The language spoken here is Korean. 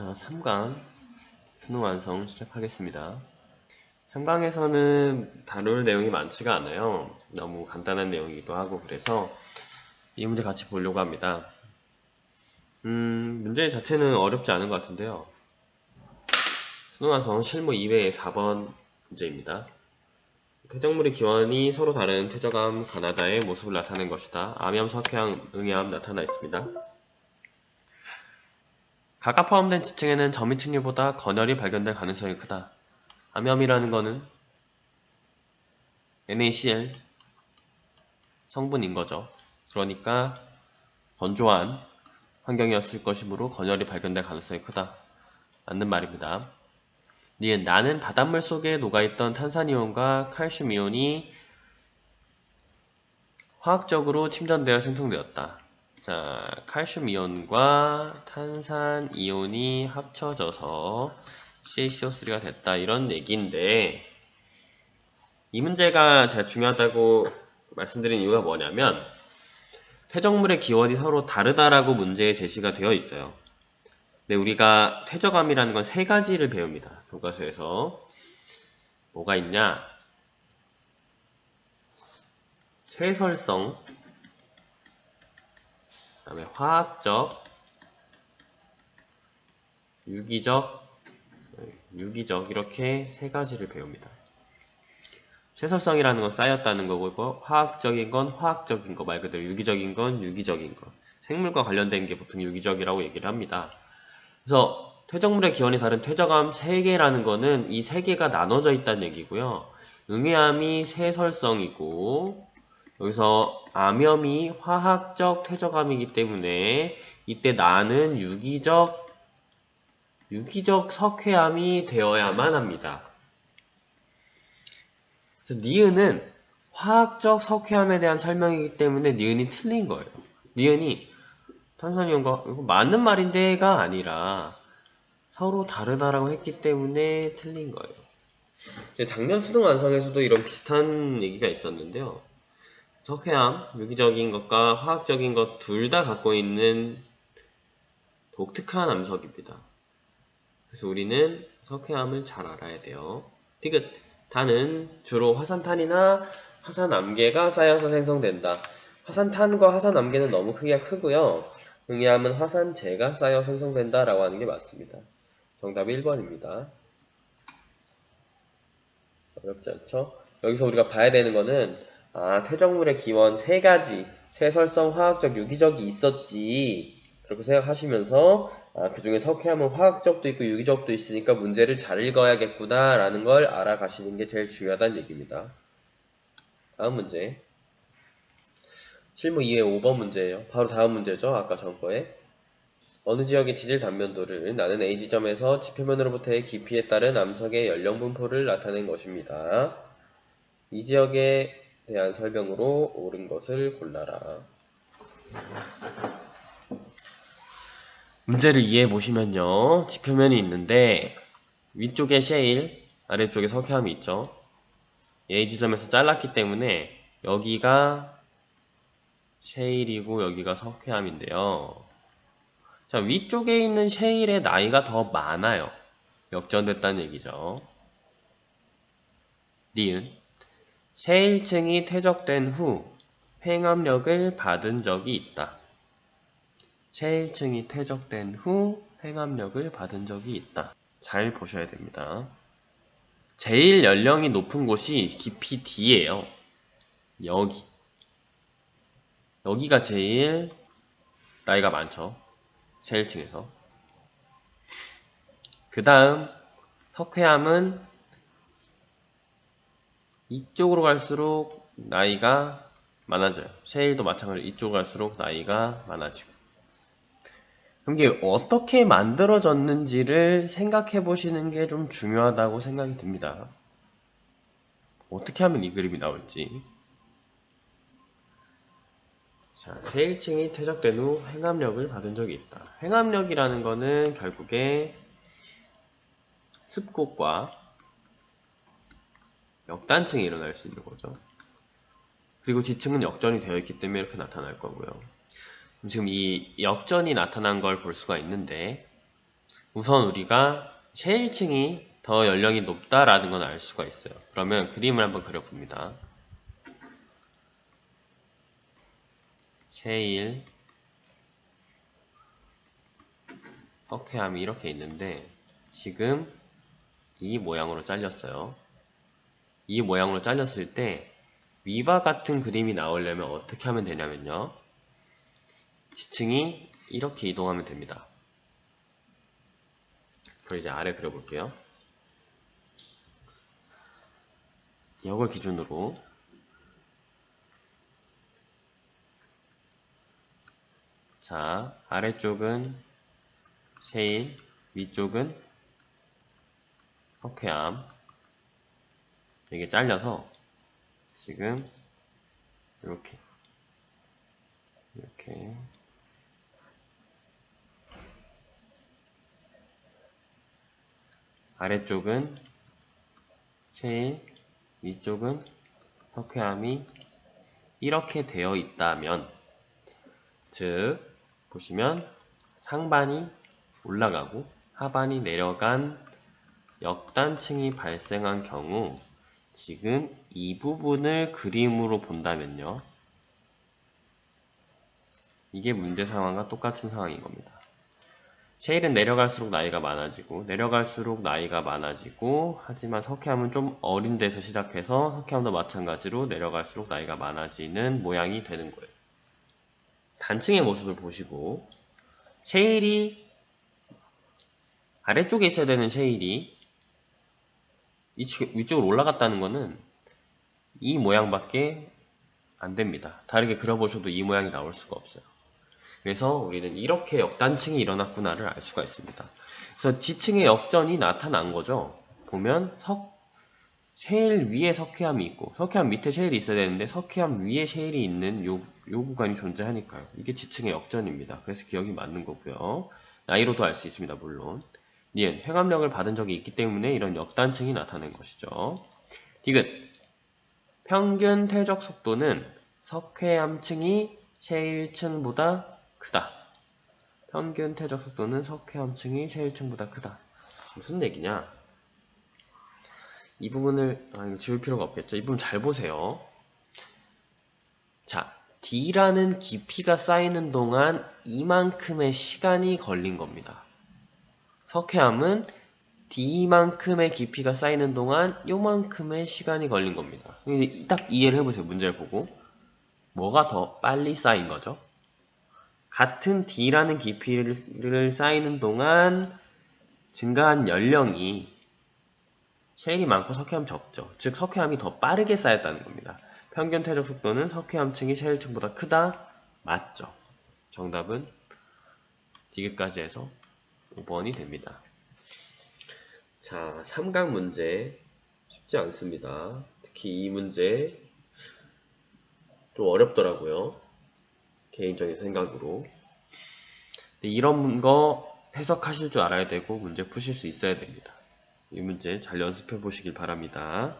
자, 3강 수능 완성 시작하겠습니다. 3강에서는 다룰 내용이 많지가 않아요. 너무 간단한 내용이기도 하고 그래서 이 문제 같이 보려고 합니다. 음, 문제 자체는 어렵지 않은 것 같은데요. 수능 완성 실무 2회 4번 문제입니다. 퇴적물의 기원이 서로 다른 퇴적암 가나다의 모습을 나타낸 것이다. 암염, 석회암, 응해암 나타나 있습니다. 각각 포함된 지층에는 점이층류보다 건열이 발견될 가능성이 크다. 암염이라는 거는 NaCl 성분인 거죠. 그러니까 건조한 환경이었을 것이므로 건열이 발견될 가능성이 크다. 맞는 말입니다. 니은 나는 바닷물 속에 녹아있던 탄산이온과 칼슘이온이 화학적으로 침전되어 생성되었다. 자, 칼슘 이온과 탄산 이온이 합쳐져서 CaCO3가 됐다. 이런 얘기인데, 이 문제가 제가 중요하다고 말씀드린 이유가 뭐냐면, 퇴적물의 기원이 서로 다르다라고 문제에 제시가 되어 있어요. 근데 우리가 퇴적암이라는 건 세 가지를 배웁니다. 교과서에서. 뭐가 있냐? 최설성, 그 다음에 화학적, 유기적, 유기적 이렇게 세 가지를 배웁니다. 최설성이라는 건 쌓였다는 거고 화학적인 건 화학적인 거 말 그대로 유기적인 건 유기적인 거 생물과 관련된 게 보통 유기적이라고 얘기를 합니다. 그래서 퇴적물의 기원이 다른 퇴적암 3개라는 거는 이 3개가 나눠져 있다는 얘기고요. 응해암이 세설성이고 여기서 암염이 화학적 퇴적암이기 때문에 이때 나는 유기적 유기적 석회암이 되어야만 합니다. 그래서 니은은 화학적 석회암에 대한 설명이기 때문에 니은이 틀린 거예요. 니은이 탄산이온과 이거 맞는 말인데가 아니라 서로 다르다라고 했기 때문에 틀린 거예요. 작년 수능 완성에서도 이런 비슷한 얘기가 있었는데요. 석회암, 유기적인 것과 화학적인 것 둘 다 갖고 있는 독특한 암석입니다. 그래서 우리는 석회암을 잘 알아야 돼요. 디귿, 단은 주로 화산탄이나 화산암계가 쌓여서 생성된다. 화산탄과 화산암계는 너무 크기가 크고요. 응해암은 화산재가 쌓여 생성된다 라고 하는 게 맞습니다. 정답이 1번입니다. 어렵지 않죠? 여기서 우리가 봐야 되는 거는 아, 퇴적물의 기원 세 가지 최설성, 화학적, 유기적이 있었지 그렇게 생각하시면서 아, 그 중에 석회암은 화학적도 있고 유기적도 있으니까 문제를 잘 읽어야겠구나 라는 걸 알아가시는 게 제일 중요하다는 얘기입니다. 다음 문제 실무 2회 5번 문제예요. 바로 다음 문제죠. 아까 전 거에 어느 지역의 지질 단면도를 나는 A 지점에서 지표면으로부터의 깊이에 따른 암석의 연령 분포를 나타낸 것입니다. 이 지역에 대한 설명으로 옳은 것을 골라라. 문제를 이해해 보시면요. 지표면이 있는데 위쪽에 셰일, 아래쪽에 석회암이 있죠. A 지점에서 잘랐기 때문에 여기가 셰일이고 여기가 석회암인데요. 자, 위쪽에 있는 셰일의 나이가 더 많아요. 역전됐다는 얘기죠. 니은 셰일층이 퇴적된 후 횡압력을 받은 적이 있다. 셰일층이 퇴적된 후 횡압력을 받은 적이 있다. 잘 보셔야 됩니다. 제일 연령이 높은 곳이 깊이 D예요. 여기. 여기가 제일 나이가 많죠. 셰일층에서. 그 다음 석회암은 이쪽으로 갈수록 나이가 많아져요. 셰일도 마찬가지로 이쪽으로 갈수록 나이가 많아지고. 그럼 이게 어떻게 만들어졌는지를 생각해 보시는 게 좀 중요하다고 생각이 듭니다. 어떻게 하면 이 그림이 나올지. 자, 셰일층이 퇴적된 후 횡압력을 받은 적이 있다. 횡압력이라는 거는 결국에 습곡과 역단층이 일어날 수 있는 거죠. 그리고 지층은 역전이 되어 있기 때문에 이렇게 나타날 거고요. 지금 이 역전이 나타난 걸 볼 수가 있는데 우선 우리가 셰일층이 더 연령이 높다라는 건 알 수가 있어요. 그러면 그림을 한번 그려봅니다. 셰일 석회암이 이렇게 있는데 지금 이 모양으로 잘렸어요. 이 모양으로 잘렸을 때 위와 같은 그림이 나오려면 어떻게 하면 되냐면요. 지층이 이렇게 이동하면 됩니다. 그걸 이제 아래 그려볼게요. 이걸 기준으로 자 아래쪽은 셰일 위쪽은 석회암 이게 잘려서 지금 이렇게 이렇게. 아래쪽은 셰일 위쪽은 석회암이 이렇게 되어 있다면 즉 보시면 상반이 올라가고 하반이 내려간 역단층이 발생한 경우 지금 이 부분을 그림으로 본다면요. 이게 문제 상황과 똑같은 상황인 겁니다. 셰일은 내려갈수록 나이가 많아지고 내려갈수록 나이가 많아지고 하지만 석회암은 좀 어린 데서 시작해서 석회암도 마찬가지로 내려갈수록 나이가 많아지는 모양이 되는 거예요. 단층의 모습을 보시고 셰일이 아래쪽에 있어야 되는 셰일이 위쪽으로 올라갔다는 것은 이 모양밖에 안 됩니다. 다르게 그려보셔도 이 모양이 나올 수가 없어요. 그래서 우리는 이렇게 역단층이 일어났구나를 알 수가 있습니다. 그래서 지층의 역전이 나타난 거죠. 보면 석 셰일 위에 석회암이 있고 석회암 밑에 셰일이 있어야 되는데 석회암 위에 셰일이 있는 요, 요 구간이 존재하니까요. 이게 지층의 역전입니다. 그래서 기억이 맞는 거고요. 나이로도 알 수 있습니다. 물론. 니은 회감력을 받은 적이 있기 때문에 이런 역단층이 나타낸 것이죠. 디귿 평균 퇴적 속도는 석회암층이 셰일층보다 크다. 평균 퇴적 속도는 석회암층이 셰일층보다 크다. 무슨 얘기냐? 이 부분을 아, 이거 지울 필요가 없겠죠. 이 부분 잘 보세요. 자, D라는 깊이가 쌓이는 동안 이만큼의 시간이 걸린 겁니다. 석회암은 D만큼의 깊이가 쌓이는 동안 요만큼의 시간이 걸린 겁니다. 이제 딱 이해를 해보세요. 문제를 보고. 뭐가 더 빨리 쌓인 거죠? 같은 D라는 깊이를 쌓이는 동안 증가한 연령이 셰일이 많고 석회암 적죠. 즉 석회암이 더 빠르게 쌓였다는 겁니다. 평균 퇴적 속도는 석회암층이 셰일층보다 크다? 맞죠. 정답은 디귿까지 해서 5번이 됩니다. 자, 삼각 문제 쉽지 않습니다. 특히 이 문제 좀 어렵더라고요. 개인적인 생각으로. 이런 거 해석하실 줄 알아야 되고 문제 푸실 수 있어야 됩니다. 이 문제 잘 연습해 보시길 바랍니다.